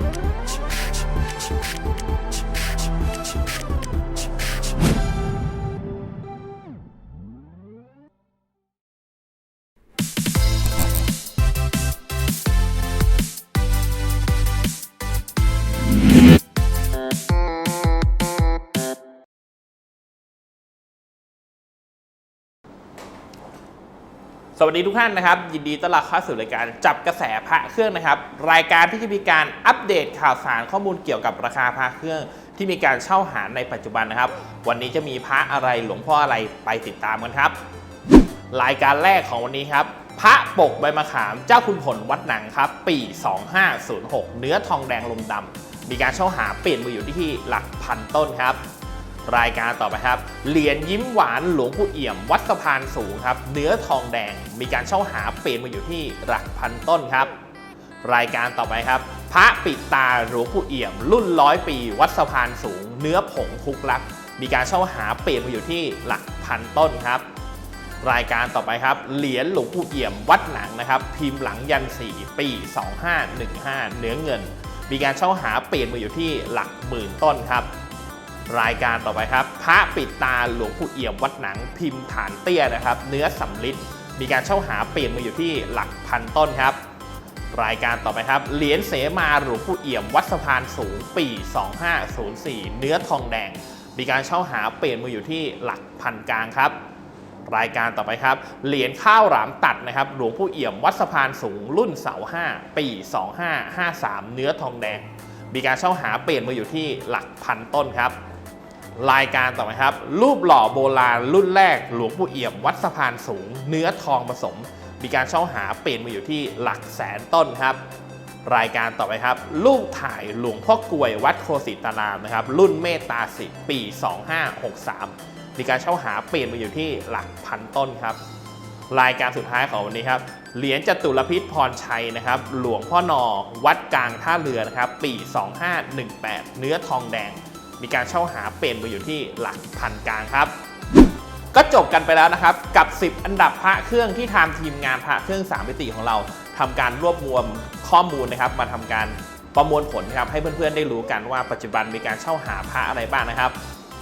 Thank you. สวัสดีทุกท่านนะครับ ยินดีต้อนรับเข้าสู่รายการจับกระแสพระเครื่องนะครับ รายการที่จะมีการอัปเดตข่าวสารข้อมูลเกี่ยวกับราคาพระเครื่อง ที่มีการเช่าหาในปัจจุบันนะครับ วันนี้จะมีพระอะไรหลวงพ่ออะไรไปติดตามกันครับ รายการแรกของวันนี้ครับ พระปกใบมะขามเจ้าคุณผลวัดหนังครับ ปี 2506 เนื้อทองแดงลมดำมีการเช่าหาเปลี่ยนมาอยู่ที่หลักพันต้นครับ รายการต่อไปครับ เหรียญยิ้มหวานหลวงปู่เอี่ยม วัดสะพานสูงครับ เนื้อทองแดง มีการเช่าหาเปลี่ยนมาอยู่ที่หลักพันต้นครับ รายการต่อไปครับ พระปิดตาหลวงปู่เอี่ยม รุ่นร้อยปี วัดสะพานสูง เนื้อผงคุกลัก มีการเช่าหาเปลี่ยนมาอยู่ที่หลักพันต้นครับรายการต่อไปครับ เหรียญหลวงปู่เอี่ยมวัดหนังนะครับ พิมพ์หลังยันสีปี 2515 เนื้อเงิน มีการเช่าหาเปลี่ยนมาอยู่ที่หลักหมื่นต้นครับ รายการต่อไปครับ พระปิดตาหลวงปู่เอี่ยมวัดหนังพิมพ์ฐานเตี้ยนะครับ เนื้อสำลิดมีการเช่าหาเปลี่ยนมาอยู่ที่หลักพันต้นครับ รายการต่อไปครับ เหรียญเสมาหลวงปู่เอี่ยมวัดสะพานสูงปี 2504 เนื้อทองแดง มีการเช่าหาเปลี่ยนมาอยู่ที่หลักพันกลางครับ รายการต่อไปครับ เหรียญข้าวหลามตัดนะครับหลวงปู่เอี่ยมวัดสะพานสูงรุ่นเสา5ปี 2553 เนื้อทองแดง มีการเช่าหาเปลี่ยนมาอยู่ที่หลักพันต้นครับ รายการต่อไปครับ รูปหล่อโบราณรุ่นแรกหลวงปู่เอี่ยมวัดสะพานสูง เนื้อทองผสม มีการเช่าหาเปลี่ยนมาอยู่ที่หลักแสนต้นครับ รายการต่อไปครับ รูปถ่ายหลวงพ่อกลวยวัดโคสิตารามนะครับ รุ่นเมตตาสิปี 2563 มีการเช่าหาเปลี่ยนมาอยู่ที่หลักพันต้นครับ รายการสุดท้ายของวันนี้ครับเหรียญจตุรพิษพรชัยนะครับ หลวงพ่อนอ วัดกลางท่าเรือนะครับ ปี 2518 เนื้อทองแดง มีการเช่าหาเปลี่ยนมาอยู่ที่หลักพันกลางครับ ก็จบกันไปแล้วนะครับ กับ 10 อันดับพระเครื่องที่ทางทีมงานพระเครื่อง3มิติของเราทำการรวบรวมข้อมูลนะครับ มาทำการประมวลผลนะครับให้เพื่อนๆได้รู้กันว่าปัจจุบันมีการเช่าหาพระอะไรบ้างนะครับ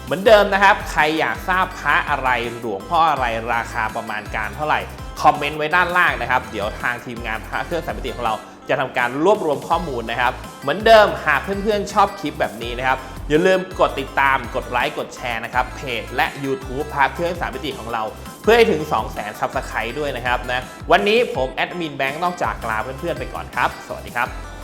เหมือนเดิมนะครับ ใครอยากทราบพระอะไรหลวงพ่ออะไรราคาประมาณการเท่าไหร่คอมเมนต์ไว้ด้านล่างนะครับ เดี๋ยวทางทีมงานพระเครื่องสามมิติของเราจะทำการรวบรวมข้อมูลนะครับ เหมือนเดิมหากเพื่อนๆชอบคลิปแบบนี้นะครับ อย่าลืมกดติดตามกดไลค์กดแชร์นะครับเพจและ YouTube พระเครื่องสามมิติของเรา เพื่อให้ถึง 2 0 0 0 0 0ซับสไครต์ด้วยนะครับนะวันนี้ผมแอดมินแบงค์นอกจากลาเพื่อนๆไปก่อนครับ สวัสดีครับ